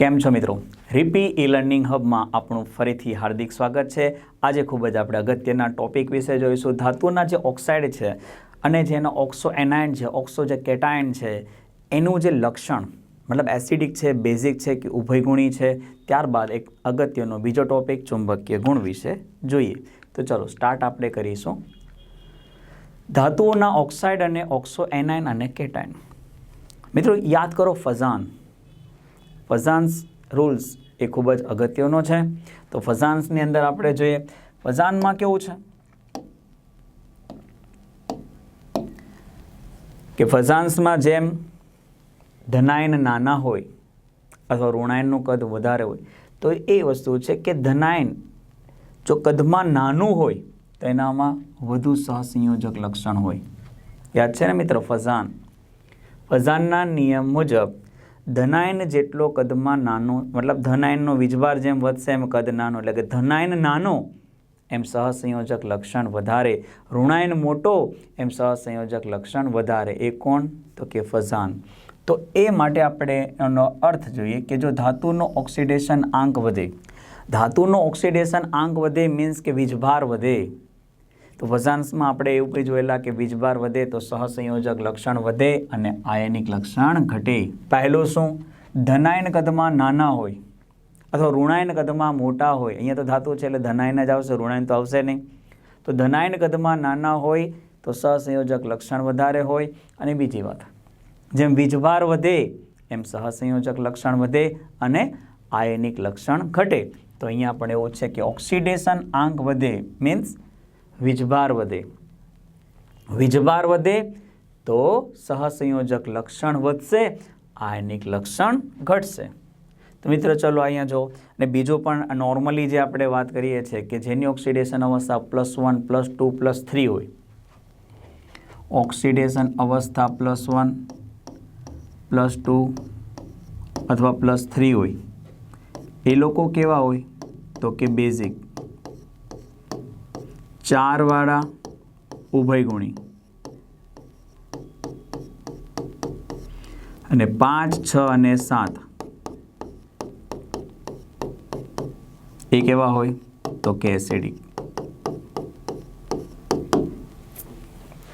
કેમ છો મિત્રો? રીપી ઈ લર્નિંગ હબમાં આપણું ફરીથી હાર્દિક સ્વાગત છે. આજે ખૂબ જ આપણે અગત્યના ટોપિક વિશે જોઈશું. ધાતુના જે ઓક્સાઇડ છે અને જેનો ઓક્સો એનાયન છે ઓક્સો જે કેટાયન છે, એનું જે લક્ષણ, મતલબ એસિડિક છે બેઝિક છે કે ઉભયગુણી છે, ત્યારબાદ એક અગત્યનો બીજો ટોપિક ચુંબકીય ગુણ વિશે જોઈએ. તો ચલો સ્ટાર્ટ આપણે કરીશું. ધાતુઓના ઓક્સાઇડ અને ઓક્સો એનાયન અને કેટાયન મિત્રો યાદ કરો ફઝાન. ફઝાન્સ રૂલ્સ એ ખૂબ જ અગત્યનો છે. તો ફઝાન્સની અંદર આપણે જોઈએ, ફઝાનમાં કેવું છે? કે ફઝાન્સમાં જેમ ધનાયન નાના હોય અથવા ઋણાયનનું કદ વધારે હોય, તો એ વસ્તુ છે કે ધનાયન જો કદમાં નાનું હોય, તો એનામાં વધુ સહસંયોજક લક્ષણ હોય. યાદ છે ને મિત્ર, ફઝાન? ફઝાનના નિયમ મુજબ ધનાયન જેટલો કદમાં નાનો, મતલબ ધનાયનનો વીજભાર જેમ વધશે એમ કદ નાનો, એટલે કે ધનાયન નાનો, એમ સહસંયોજક લક્ષણ વધારે. ઋણાયન મોટો, એમ સહસંયોજક લક્ષણ વધારે. એ કોણ? તો કે ફઝાન. તો એ માટે આપણે એનો અર્થ જોઈએ કે જો ધાતુનો ઓક્સિડેશન આંક વધે. ધાતુનો ઓક્સિડેશન આંક વધે મીન્સ કે વીજભાર વધે. તો વઝાંશમાં આપણે એવું કંઈ જોયેલા કે વીજભાર વધે તો સહસંયોજક લક્ષણ વધે અને આયનિક લક્ષણ ઘટે. પહેલું શું? ધનાયન કદમાં નાના હોય અથવા ઋણાયન કદમાં મોટા હોય. અહીંયા તો ધાતુ છે એટલે ધનાયન જ આવશે, ઋણાયન તો આવશે નહીં. તો ધનાયન કદમાં નાના હોય તો સહસંયોજક લક્ષણ વધારે હોય અને બીજી વાત. જેમ વીજભાર વધે, એમ સહસંયોજક લક્ષણ વધે અને આયનિક લક્ષણ ઘટે. તો અહીંયા પણ એવું છે કે ઓક્સિડેશન આંક વધે. મીન્સ વીજભાર વધે. વીજભાર વધે તો સહસંયોજક લક્ષણ વધશે, આયનિક લક્ષણ ઘટશે. તો મિત્રો ચલો અહીંયા જો અને બીજું પણ નોર્મલી જે આપણે વાત કરીએ છીએ કે જેની ઓક્સિડેશન અવસ્થા plus one plus two plus three હોય. ઓક્સિડેશન અવસ્થા પ્લસ વન પ્લસ ટુ અથવા પ્લસ થ્રી હોય. એ લોકો કેવા હોય? તો કે બેઝિક ચારવાળા ઉભયગુણી અને પાંચ, છ અને સાત. એ કેવા હોય? તો કે એસિડિક.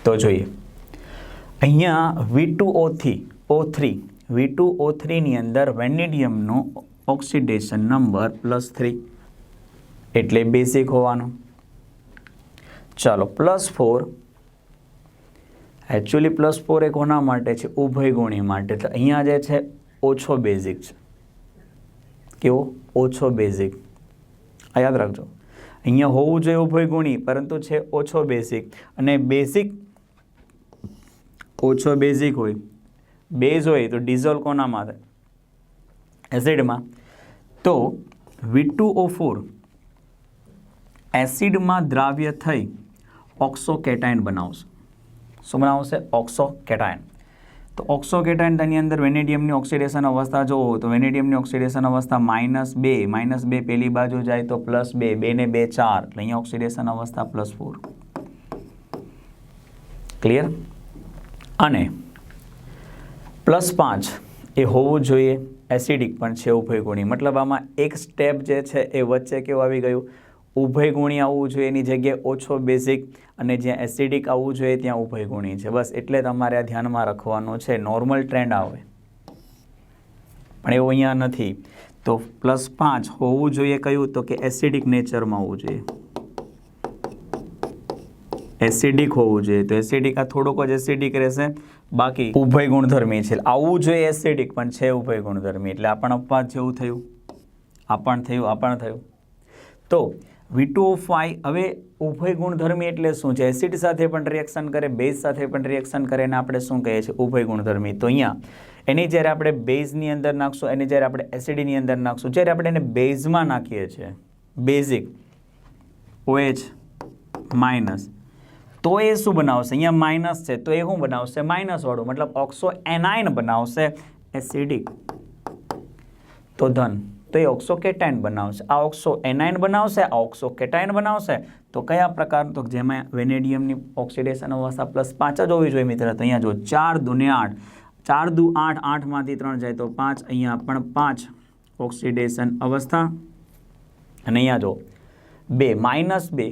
તો જોઈએ. અહીંયા V two O three O three V two O થ્રીની અંદર વેનિડિયમનો ઓક્સિડેશન નંબર પ્લસ થ્રી એટલે બેઝિક હોવાનો. ચાલો plus four actually plus four એ કોના માટે છે? ઉભયગુણી માટે. તો અહીંયા જે છે, ઓછો બેઝિક છે. કેવો? ઓછો બેઝિક આ યાદ રાખજો. અહીંયા હોવું જોઈએ ઉભયગુણી પરંતુ છે ઓછો બેઝિક અને બેઝિક ઓછો બેઝિક હોય. બેઝ હોય તો ડીઝલ કોનામાં થાય એસિડમાં તો વી ટુ ઓ ફોર એસિડમાં દ્રાવ્ય થઈ ઓક્સોકેટાઇન બનાવશે. શું બનાવશે? ઓક્સોકેટાઇન. તો ઓક્સોકેટાઇન તેની અંદર વેનેડિયમની ઓક્સિડેશન અવસ્થા જોવો, તો વેનેડિયમની ઓક્સિડેશન અવસ્થા માઇનસ બે માઇનસ બે પેલી બાજુ જાય તો પ્લસ બે બે ને બે ચાર. એટલે અહીંયા ઓક્સિડેશન અવસ્થા પ્લસ ફોર. ક્લિયર? અને પ્લસ પાંચ એ હોવું જોઈએ એસિડિક પણ છે ઉભયગુણી મતલબ આમાં એક સ્ટેપ જે છે એ વચ્ચે કેવું આવી ગયું? ઉભયગુણી આવવું જોઈએ, એની જગ્યાએ ઓછો બેઝિક અને જ્યાં એસિડિક આવવું જોઈએ, ત્યાં ઉભયગુણી છે. બસ એટલે તમારે આ ધ્યાનમાં રાખવાનું છે નોર્મલ ટ્રેન્ડ આવે. પણ એવું અહીંયા નથી. તો પ્લસ પાંચ હોવું જોઈએ કયું? તો કે એસિડિક નેચરમાં હોવું જોઈએ. એસિડિક હોવું જોઈએ. તો એસિડિક આ થોડોક જ એસિડિક રહેશે. બાકી ઉભય ગુણધર્મી છે. આવવું જોઈએ એસિડિક પણ છે ઉભય ગુણધર્મી. એટલે આપણ પણ અપવાદ જેવું થયું. આ પણ થયું આ પણ થયું. તો વી ટુ ફાઈવ હવે ઉભય ગુણધર્મી એટલે શું છે? એસિડ સાથે પણ રિએક્શન કરે બેઝ સાથે પણ રિએક્શન કરે એને આપણે શું કહીએ છીએ? ઉભય ગુણધર્મી. તો અહીંયા એની જ્યારે આપણે બેઝની અંદર નાખશું, એની જ્યારે આપણે એસિડની અંદર નાખશું, જ્યારે આપણે એને બેઝમાં નાખીએ છીએ બેઝિક ઓએચ માઇનસ તો એ શું બનાવશે? અહીંયા માઇનસ છે, તો એ શું બનાવશે? માઇનસવાળું મતલબ ઓક્સો એનાઇન બનાવશે એસિડિક તો ધન તો એ ઓક્સો કેટાઇન બનાવશે આ ઓક્સો એનાઇન બનાવશે, આ ઓક્સો કેટાઇન બનાવશે. તો કયા પ્રકાર? તો જેમાં વેનેડિયમની ઓક્સિડેશન અવસ્થા પ્લસ પાંચ જ હોવી જોઈએ મિત્ર, તો અહીંયા જો ચાર દુ ને આઠ. ચાર દુ આઠ આઠમાંથી ત્રણ જાય તો પાંચ, અહીંયા પણ પાંચ ઓક્સિડેશન અવસ્થા. અને અહીંયા જો બે માઇનસ બે.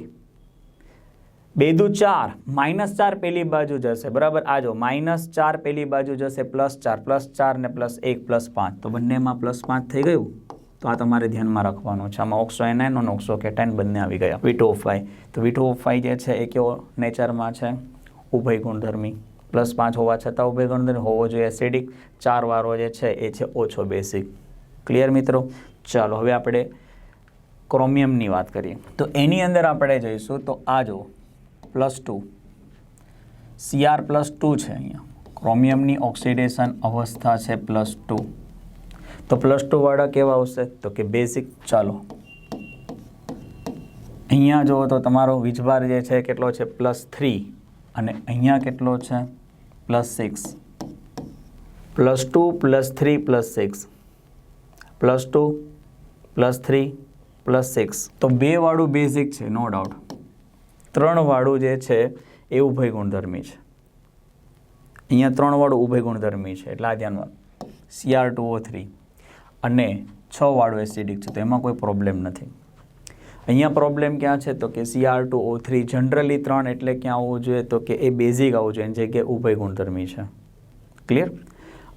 બે દુ ચાર માઇનસ ચાર પેલી બાજુ જશે, બરાબર? આ જો માઇનસ ચાર પેલી બાજુ જશે પ્લસ ચાર પ્લસ ચાર ને પ્લસ એક પ્લસ પાંચ. તો બંનેમાં પ્લસ પાંચ થઈ ગયું? તો આ તમારે ધ્યાનમાં રાખવાનું છે. આમાં ઓક્સો એનાઇન અને ઓક્સો કેટાઇન બંને આવી ગયા. વિટો ફાઈ તો વિટો ફાઈ જે છે, એ કેવો નેચરમાં છે? ઉભય ગુણધર્મી. પ્લસ પાંચ હોવા છતાં ઉભય ગુણધર્મી. હોવો જોઈએ એસિડિક ચાર વારો જે છે, એ છે ઓછો બેસિક ક્લિયર મિત્રો? ચાલો, હવે આપણે ક્રોમિયમની વાત કરીએ. તો એની અંદર આપણે જઈશું. તો આ જો plus two CR plus two છે અહીંયા. ક્રોમિયમની ઓક્સિડેશન અવસ્થા છે પ્લસ ટુ તો પ્લસ ટુ વાળા કેવા આવશે? તો કે બેઝિક ચાલો. અહીંયા જુઓ તો તમારો વીજભાર જે છે કેટલો છે? પ્લસ થ્રી અને અહીંયા કેટલો છે? Plus six plus two plus three plus six plus two plus three plus six તો બે વાળું બેઝિક છે નો ડાઉટ ત્રણ વાળું જે છે એ ઉભય ગુણધર્મી છે. અહીંયા ત્રણ વાળું ઉભય ગુણધર્મી છે, એટલે આ ધ્યાનમાં સીઆર ટુ ઓ થ્રી અને છ વાળું એસિડિક છે, તો એમાં કોઈ પ્રોબ્લેમ નથી. અહીંયા પ્રોબ્લેમ ક્યાં છે? તો કે CR two O three generally ત્રણ એટલે ક્યાં આવવું જોઈએ તો કે એ બેઝિક આવવું જોઈએ, એની જગ્યાએ ઉભય ગુણધર્મી છે. ક્લિયર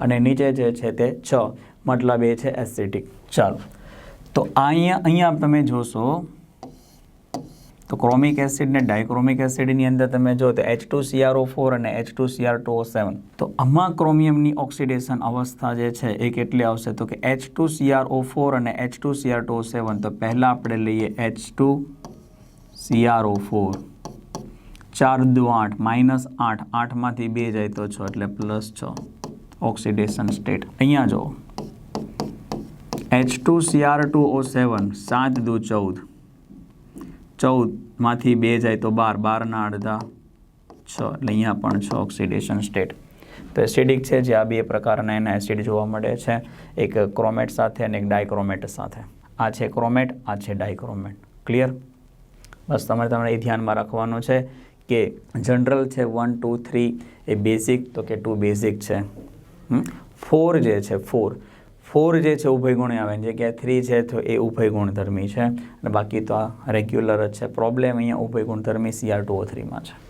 અને નીચે જે છે તે છ, મતલબ એ છે એસિડિક ચાલો. તો અહીંયા અહીંયા તમે જોશો તો ક્રોમિક એસિડ ને ડાયક્રોમિક એસિડની અંદર તમે જો તો એચ ટુ સીઆરઓ ફોર અને H two CR two seven તો આમાં ક્રોમિયમની ઓક્સિડેશન અવસ્થા જે છે એ કેટલી આવશે? તો કે એચ ટુ સીઆરઓ ફોર અને H two CR two seven તો પહેલાં આપણે લઈએ એચ ટુ સીઆરઓ ફોર ચાર દુ આઠ, માઇનસ આઠ, આઠમાંથી બે જાય તો છ, એટલે પ્લસ છ. Oxidation state. અહીંયા જો H two CR two O seven સાત દુ ચૌદ. ચૌદમાંથી બે જાય તો બાર, બારના અડધા છ, એટલે અહીંયા પણ છ ઓક્સિડેશન સ્ટેટ તો એસિડિક છે, જે આ બે પ્રકારના એના એસિડ જોવા મળે છે. એક ક્રોમેટ સાથે અને એક ડાયક્રોમેટ સાથે. આ છે ક્રોમેટ, આ છે ડાયક્રોમેટ. ક્લિયર બસ તમારે તમારે એ ધ્યાનમાં રાખવાનું છે કે જનરલ છે વન ટુ થ્રી એ બેઝિક તો કે ટુ બેઝિક છે. ફોર જે છે ફોર ફોર જે છે ઉભય ગુણ આવે જે કે થ્રી છે તો એ ઉભય ગુણધર્મી છે. અને બાકી તો આ રેગ્યુલર જ છે. પ્રોબ્લેમ અહીંયા ઉભય ગુણધર્મી સીઆર ટુ ઓ થ્રીમાં છે.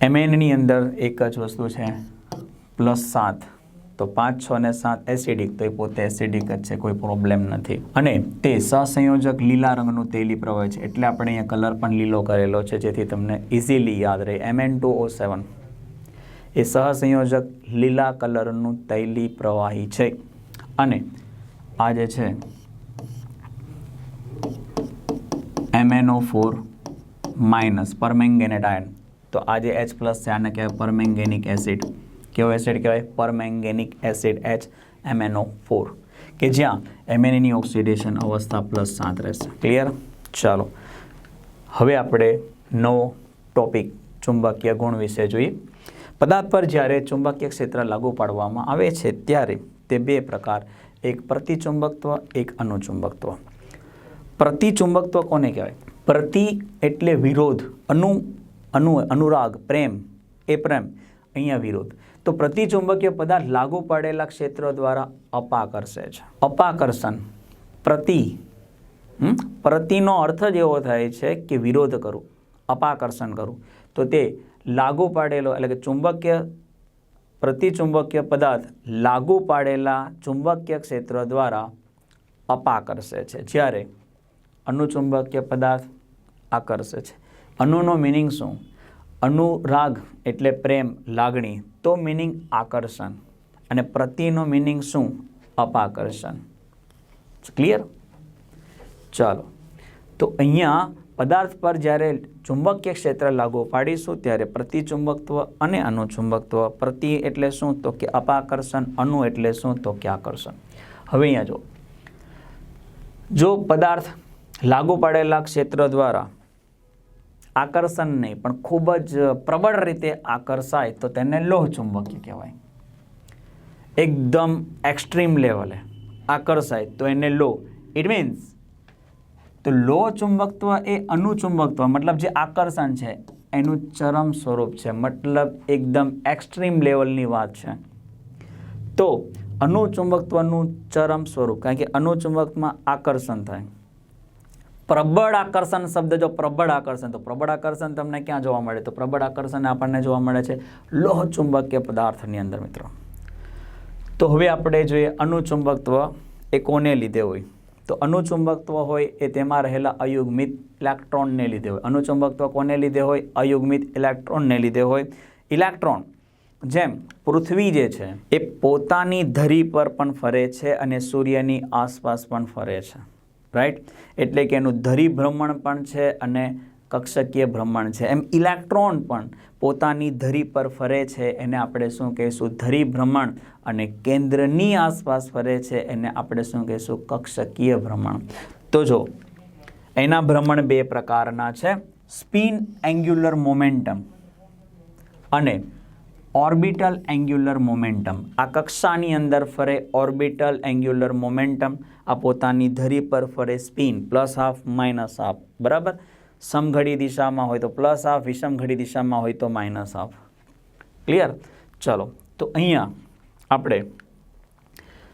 એમએનની અંદર એક જ વસ્તુ છે. પ્લસ સાત. તો પાંચ, છ ને સાત એસિડિક તો એ પોતે એસિડિક જ છે. કોઈ પ્રોબ્લેમ નથી. અને તે સહસંયોજક લીલા રંગનું તેલી પ્રવાહ છે. એટલે આપણે અહીંયા કલર પણ લીલો કરેલો છે. જેથી તમને ઇઝીલી યાદ રહે. એમએન ટુ ઓ સેવન એ સહસંયોજક લીલા કલરનું તૈલી પ્રવાહી છે. અને આ જે છે MNO four minus permanganate ion તો આ જે એચ પ્લસ છે, આને કહેવાય પરમેંગેનિક એસિડ કેવો એસિડ કહેવાય? Permanganic acid H MNO four કે જ્યાં એમએનની ઓક્સિડેશન અવસ્થા પ્લસ સાત રહેશે. ક્લિયર ચાલો. હવે આપણે નવો ટોપિક ચુંબકીય ગુણ વિશે જોઈએ. પદાર્થ પર જ્યારે ચુંબકીય ક્ષેત્ર લાગુ પાડવામાં આવે છે, ત્યારે તે બે પ્રકાર, એક પ્રતિચુંબકત્વ, એક અનુચુંબકત્વ. પ્રતિચુંબકત્વ કોને કહેવાય? પ્રતિ એટલે વિરોધ, અનુ અનુ, અનુરાગ, પ્રેમ. એ પ્રેમ, અહીંયા વિરોધ. તો પ્રતિચુંબકીય પદાર્થ લાગુ પાડેલા ક્ષેત્ર દ્વારા અપાકર્ષે છે. અપાકર્ષણ, પ્રતિ પ્રતિનો અર્થ જ એવો થાય છે કે વિરોધ કરું, અપાકર્ષણ કરું. તો તે લાગુ પાડેલો એટલે કે ચુંબકીય પ્રતિચુંબકીય પદાર્થ લાગુ પાડેલા ચુંબકીય ક્ષેત્ર દ્વારા અપાકર્ષે છે. જ્યારે અનુચુંબકીય પદાર્થ આકર્ષે છે. અનુનો મિનિંગ શું? અનુરાગ એટલે પ્રેમ, લાગણી, તો મિનિંગ આકર્ષણ. અને પ્રતિનો મિનિંગ શું? અપાકર્ષણ. ક્લિયર ચાલો. તો અહીંયા પદાર્થ પર જ્યારે ચુંબકીય ક્ષેત્ર લાગુ પાડીશું, ત્યારે પ્રતિચુંબકત્વ અને અનુચુંબકત્વ, પ્રતિ એટલે શું? તો કે અપાકર્ષણ અનુ એટલે શું? તો કે આકર્ષણ. હવે અહીંયા જો જો પદાર્થ લાગુ પાડેલા ક્ષેત્ર દ્વારા આકર્ષણ નહીં, પણ ખૂબ જ પ્રબળ રીતે આકર્ષાય, તો તેને લોહ ચુંબકીય કહેવાય. એકદમ એક્સ્ટ્રીમ લેવલે આકર્ષાય, તો એને લો ઇટ મીન્સ તો લો ચુંબકત્વ એ અનુચુંબકત્વ, મતલબ જે આકર્ષણ છે, એનું ચરમ સ્વરૂપ છે, મતલબ એકદમ એક્સ્ટ્રીમ લેવલની વાત છે. તો અનુચુંબકત્વનું ચરમ સ્વરૂપ, કારણ કે અનુચુંબકમાં આકર્ષણ થાય. પ્રબળ આકર્ષણ શબ્દ જો પ્રબળ આકર્ષણ, તો પ્રબળ આકર્ષણ તમને ક્યાં જોવા મળે? તો પ્રબળ આકર્ષણ આપણને જોવા મળે છે લોહ ચુંબકીય પદાર્થની અંદર, મિત્રો. તો હવે આપણે જોઈએ અનુચુંબકત્વ એ કોને લીધે હોય? તો અનુચુંબકત્વ હોય એ તેમાં રહેલા અયુગ્મિત ઇલેક્ટ્રોનને લીધે હોય. અનુચુંબકત્વ કોને લીધે હોય? અયુગ્મિત ઇલેક્ટ્રોનને લીધે હોય. ઇલેક્ટ્રોન, જેમ પૃથ્વી જે છે, એ પોતાની ધરી પર પણ ફરે છે અને સૂર્યની આસપાસ પણ ફરે છે. રાઈટ એટલે કે એનું ધરી ભ્રમણ પણ છે અને કક્ષકીય ભ્રમણ છે. એમ ઇલેક્ટ્રોન પણ પોતાની ધરી પર ફરે છે, એને આપણે શું કહીશું? ધરી ભ્રમણ અને કેન્દ્રની આસપાસ ફરે છે, એને આપણે શું કહીશું? કક્ષકીય ભ્રમણ. તો જો, એના ભ્રમણ બે પ્રકારના છે. સ્પિન એન્ગ્યુલર મોમેન્ટમ અને ઓર્બિટલ એન્ગ્યુલર મોમેન્ટમ. આ કક્ષાની અંદર ફરે ઓર્બિટલ એન્ગ્યુલર મોમેન્ટમ, આ પોતાની ધરી પર ફરે spin, plus half, minus half. બરાબર? સમઘડી દિશામાં હોય તો પ્લસ હાફ વિષમઘડી દિશામાં હોય તો માઇનસ હાફ ક્લિયર ચલો તો અહીંયા આપણે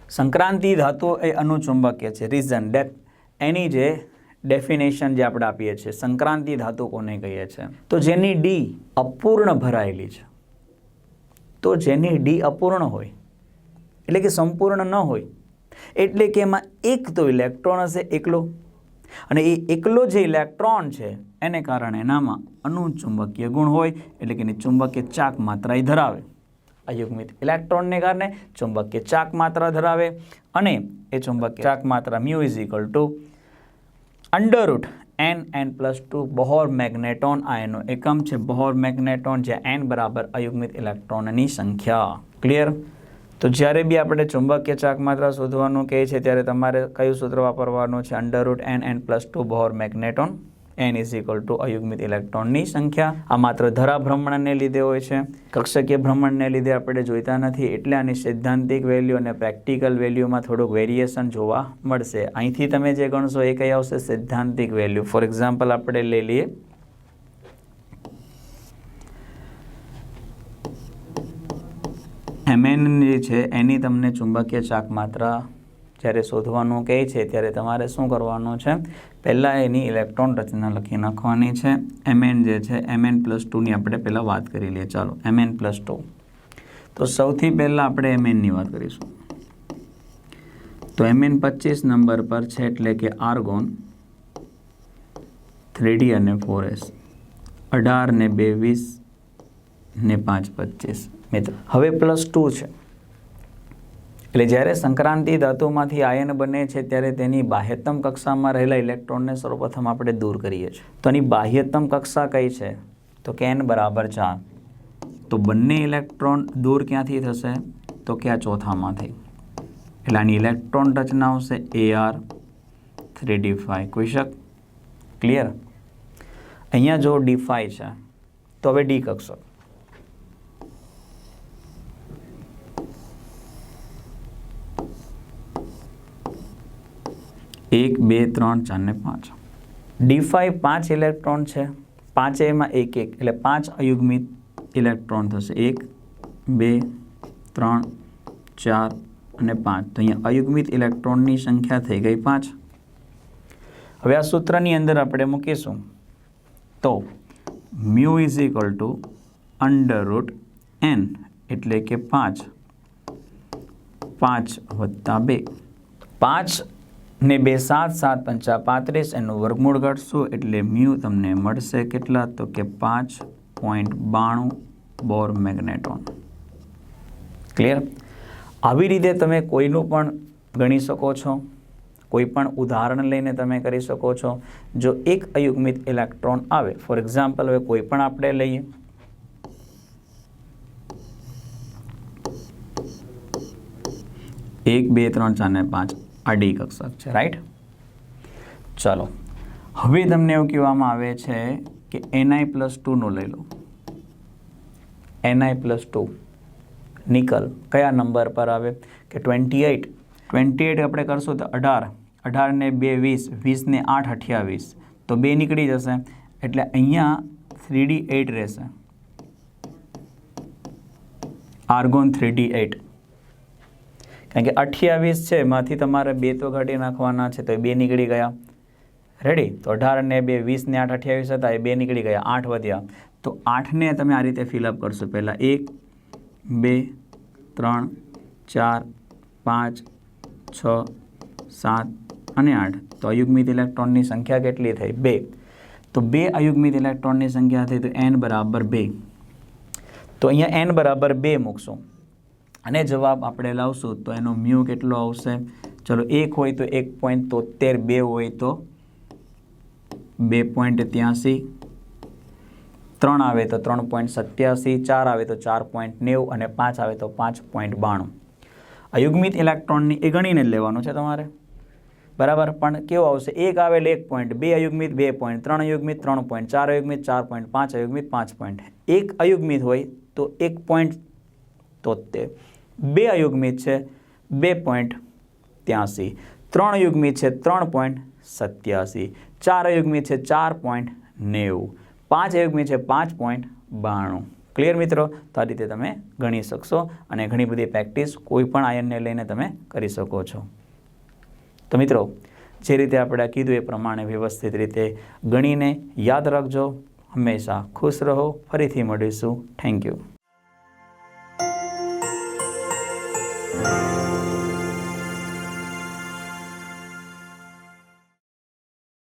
સંક્રાંતિ ધાતુ એ અનુચુંબકીય છે રીઝન ડેપ એની જે ડેફિનેશન જે આપણે આપીએ છીએ સંક્રાંતિ ધાતુ કોને કહીએ છીએ તો જેની ડી અપૂર્ણ ભરાયેલી છે તો જેની ડી અપૂર્ણ હોય એટલે કે સંપૂર્ણ ન હોય, એટલે કે એમાં એક તો ઇલેક્ટ્રોન હશે એકલો. અને એ એકલો જે ઇલેક્ટ્રોન છે, એને કારણે એનામાં અનુચુંબકીય ગુણ હોય, એટલે કે એની ચુંબકીય ચાક માત્રા એ ધરાવે અયુગ્મિત ઇલેક્ટ્રોનને કારણે ચુંબકીય ચાક માત્રા ધરાવે અને એ ચુંબકીય ચાક માત્રા mu is equal to under root N N plus two Bohr magneton આ એનો એકમ છે. બહોર મેગ્નેટોન જે એન બરાબર અયુગ્મિત ઇલેક્ટ્રોનની સંખ્યા. ક્લિયર તો જ્યારે બી આપણે ચુંબકીય ચાક માત્રા શોધવાનું કહે છે, ત્યારે તમારે કયું સૂત્ર વાપરવાનું છે? Under root N N plus two Bohr magneton N is equal to અયુગ્મિત ઇલેક્ટ્રોનની સંખ્યા. આ માત્ર ધરા ભ્રમણને લીધે હોય છે. કક્ષકીય ભ્રમણને લીધે આપણે જોઈતા નથી. એટલે આની સૈદ્ધાંતિક વેલ્યુ અને પ્રેક્ટિકલ વેલ્યુમાં થોડુંક વેરિએશન જોવા મળશે. અહીંથી તમે જે ગણશો એ કઈ આવશે? સૈદ્ધાંતિક વેલ્યુ ફોર એક્ઝામ્પલ આપણે લઈ લઈએ. એમએન જે છે, એની તમને ચુંબકીય ચાક માત્રા જ્યારે શોધવાનું કહે છે, ત્યારે તમારે શું કરવાનું છે? પહેલાં એની ઇલેક્ટ્રોન રચના લખી નાખવાની છે. એમએન જે છે એમએન પ્લસ ટુની આપણે પહેલાં વાત કરી લઈએ. ચાલો એમએન પ્લસ ટુ તો સૌથી પહેલાં આપણે એમએનની વાત કરીશું. તો એમએન પચીસ નંબર પર છે, એટલે કે આર્ગોન થ્રીડી અને ફોર એસ અઢાર ને બે વીસ ને પાંચ પચીસ. મિત્ર. હવે પ્લસ ટુ છે. એટલે જ્યારે સંક્રાંતિ ધાતુમાંથી આયન બને છે, ત્યારે તેની બાહ્યતમ કક્ષામાં રહેલા ઇલેક્ટ્રોનને સર્વપ્રથમ આપણે દૂર કરીએ છીએ. તો એની બાહ્યતમ કક્ષા કઈ છે? તો કે એન બરાબર ચાર. તો બંને ઇલેક્ટ્રોન દૂર ક્યાંથી થશે? તો કે આ ચોથામાંથી. એટલે આની ઇલેક્ટ્રોન રચના આવશે A R three D five કોઈ શક? ક્લિયર અહીંયા જો ડી ફાઈ છે, તો હવે ડી કક્ષક. એક, બે, ત્રણ, ચાર ને પાંચ. ડી ફાઈવ પાંચ ઇલેક્ટ્રોન છે. પાંચેયમાં એક એક. એટલે પાંચ અયુગ્મિત ઇલેક્ટ્રોન થશે. એક, બે, ત્રણ, ચાર અને પાંચ. તો અહીંયા અયુગ્મિત ઇલેક્ટ્રોનની સંખ્યા થઈ ગઈ પાંચ. હવે આ સૂત્રની અંદર આપણે મૂકીશું. તો mu is equal to under root N એટલે કે પાંચ. પાંચ વત્તા બે. પાંચ ને બે સાત સાત પંચા પાંત્રીસ એનું વર્ગમૂળ ઘટશો એટલે મ્યુ તમને મળશે કેટલા? તો કે પાંચ પોઈન્ટ બાણું બોર મેગ્નેટોન. ક્લિયર આવી રીતે તમે કોઈનું પણ ગણી શકો છો. કોઈ પણ ઉદાહરણ લઈને તમે કરી શકો છો. જો એક અયુગ્મિત ઇલેક્ટ્રોન આવે, ફોર એક્ઝામ્પલ હવે કોઈ પણ આપણે લઈએ. એક, બે, ત્રણ, ચાર ને પાંચ. આ ડી કક્ષક છે રાઈટ ચાલો. હવે તમને એવું કહેવામાં આવે છે કે એનઆઈ પ્લસ ટુનું લઈ લો. N I plus two nickel, કયા નંબર પર આવે? કે ટ્વેન્ટી એઇટ ટ્વેન્ટી એઇટ આપણે કરશું તો અઢાર. અઢાર ને બે વીસ. વીસ ને આઠ અઠ્યાવીસ તો બે નીકળી જશે. એટલે અહીંયા થ્રી ડી એઇટ રહેશે. આર્ગોન થ્રી ડી એઇટ કારણ કે અઠ્યાવીસ છે, એમાંથી તમારે બે તો ઘટી નાખવાના છે, તો એ બે નીકળી ગયા. રેડી તો અઢાર ને બે, વીસ ને આઠ અઠ્યાવીસ હતા, એ બે નીકળી ગયા, આઠ વધ્યા. તો આઠને તમે આ રીતે ફિલઅપ કરશો. પહેલાં એક, બે, ત્રણ, ચાર, પાંચ, છ, સાત અને આઠ. તો અયુગ્મિત ઇલેક્ટ્રોનની સંખ્યા કેટલી થઈ? બે. તો બે અયુગ્મિત ઇલેક્ટ્રોનની સંખ્યા થઈ તો એન બરાબર બે. તો અહીંયા એન બરાબર બે મૂકશું. અને જવાબ આપણે લાવશું તો એનો મ્યુ કેટલો આવશે? ચલો, એક હોય તો એક પોઈન્ટ તોતેર, બે હોય તો બે પોઈન્ટ ત્યાંસી. ત્રણ આવે તો ત્રણ પોઈન્ટ સત્યાસી, ચાર આવે તો ચાર પોઈન્ટ નેવું અને પાંચ આવે તો પાંચ પોઈન્ટ બાણું. અયુગ્મિત ઇલેક્ટ્રોનની એ ગણીને જ લેવાનું છે તમારે. બરાબર? પણ કેવો આવશે? એક આવે એટલે એક પોઈન્ટ બે અયુગ્મિત, બે પોઈન્ટ ત્રણ અયુગ્મિત, ત્રણ પોઈન્ટ ચાર અયુગ્મિત, ચાર પોઈન્ટ પાંચ અયુગ્મિત, પાંચ પોઈન્ટ એક અયુગ્મિત હોય તો એક પોઈન્ટ તોતેર. બે અયુગ્મિત છે, બે પોઈન્ટ ત્યાંસી. ત્રણ અયુગ્મિત છે, ત્રણ પોઈન્ટ સત્યાસી. ચાર અયુગ્મિત છે, ચાર પોઈન્ટ નેવું. પાંચ અયુગ્મિત છે, પાંચ પોઈન્ટ બાણું. ક્લિયર મિત્રો? તો આ રીતે તમે ગણી શકશો અને ઘણી બધી પ્રેક્ટિસ કોઈ પણ આયનને લઈને તમે કરી શકો છો. તો મિત્રો, જે રીતે આપણે કીધું એ પ્રમાણે વ્યવસ્થિત રીતે ગણીને યાદ રાખજો. હંમેશા ખુશ રહો. ફરીથી મળીશું. Thank you